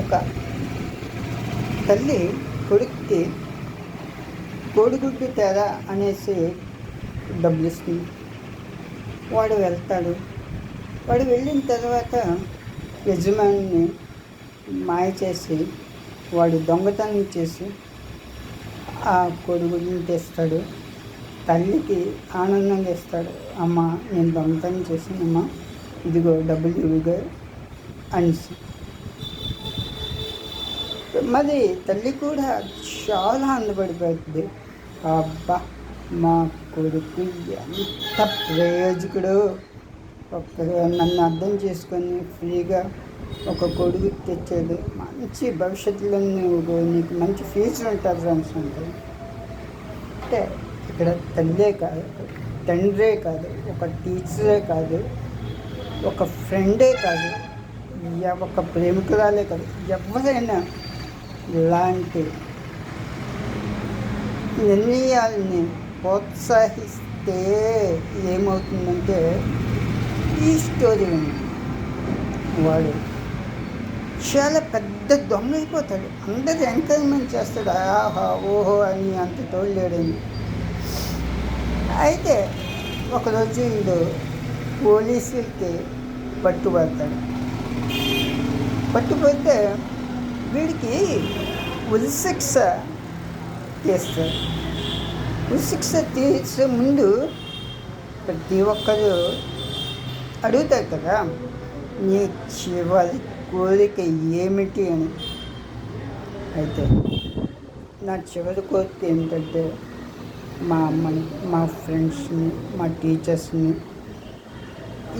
ఒక తల్లి కొడుక్కి కోడిగుడ్డు తేరా అనేసి డబ్బులు ఇస్తుంది. వాడు వెళ్తాడు. వాడు వెళ్ళిన తర్వాత యజమానిని మాయ చేసి వాడు దొంగతనం చేసి ఆ కోడిగుడ్డుని తెస్తాడు. తల్లికి ఆనందంగా ఇస్తాడు అమ్మ నేను దొంగతనం చేసానమ్మా ఇదిగో డబ్బులు ఇవిగో అనేసి. మరి తల్లి కూడా చాలా ఆనందపడిపోతుంది అబ్బా మా కొడుకు ఎంత ప్రయోజకుడు. ఒక నన్ను అర్థం చేసుకొని ఫ్రీగా ఒక కొడుకు తెచ్చాడు. మంచి భవిష్యత్తులో నువ్వు నీకు మంచి ఫ్యూచర్ ఉంటుంది ఫ్రెండ్స్ అంటే. అంటే ఇక్కడ తల్లే కాదు తండ్రే కాదు ఒక టీచరే కాదు ఒక ఫ్రెండే కాదు. ఒక ప్రేమికురాలే కాదు. ఎవరైనా లాంటి నిర్ణయాల్ని ప్రోత్సహిస్తే ఏమవుతుందంటే ఈ స్టోరీ ఉంది. వాడు చాలా పెద్ద దొంగైపోతాడు. అయిపోతాడు అందరు ఎంకరేజ్మెంట్ చేస్తాడు. ఆహా ఓహో అని అంత తోడలేడని. అయితే ఒకరోజు వీడు పోలీసులకి పట్టుబడతాడు. పట్టుబడితే వీడికి ఉరిశిక్ష తీస్తారు ఉరిశిక్ష తీసే ముందు ప్రతి ఒక్కరు అడుగుతారు కదా నీ చివరి కోరిక ఏమిటి అని? అయితే నా చివరి కోరిక ఏంటంటే మా అమ్మని మా ఫ్రెండ్స్ని మా టీచర్స్ని.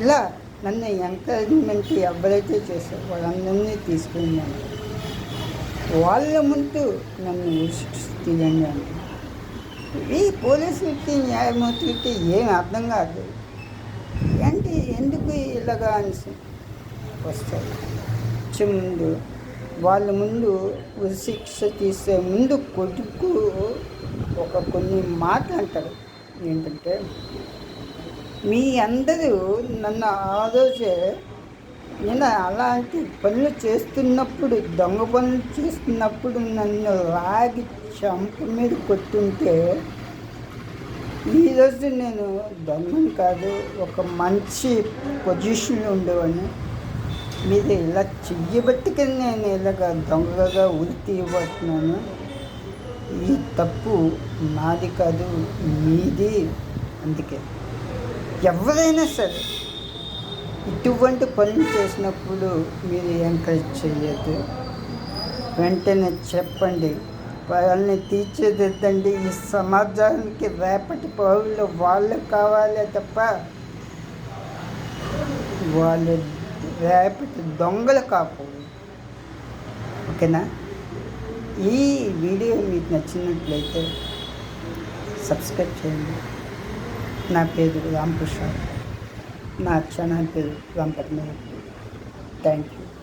ఇలా నన్ను ఎంకరేజ్మెంట్ ఎవరైతే చేశారో వాళ్ళందరినీ తీసుకున్నాను. వాళ్ళ ముందు నన్ను తీయండి అని ఈ పోలీసులకి న్యాయమూర్తులకి ఏం అర్థం కాదు. ఏంటి ఎందుకు ఇలాగా అనేసి వస్తారు. వచ్చే ముందు వాళ్ళ ముందు శిక్ష తీసే ముందు కొడుకు ఒక కొన్ని మాటలు అంటారు. ఏంటంటే మీ అందరూ నన్ను ఆ రోజే నేను అలాంటి పనులు చేస్తున్నప్పుడు దొంగ పనులు చేస్తున్నప్పుడు నన్ను లాగి చంప మీద కొట్టుంటే ఈరోజు నేను దొంగని కాదు ఒక మంచి పొజిషన్లో ఉండేవాడిని. మీరు ఇలా చెయ్యబట్టికి నేను ఇలాగ దొంగగా ఉరి తీయబడుతున్నాను ఈ తప్పు నాది కాదు మీది. అందుకే ఎవరైనా సరే ఇటువంటి పనులు చేసినప్పుడు మీరు ఎంకరేజ్ చేయొద్దు? వెంటనే చెప్పండి. వాళ్ళని తీర్చిదిద్దండి. ఈ సమాజానికి రేపటి పౌరులు వాళ్ళు కావాలే తప్ప వాళ్ళు రేపటి దొంగలు కాపు ఓకేనా? ఈ వీడియో మీకు నచ్చినట్లయితే సబ్స్క్రైబ్ చేయండి. నా పేరు Ramakrishna. my channel will come back. Thank you.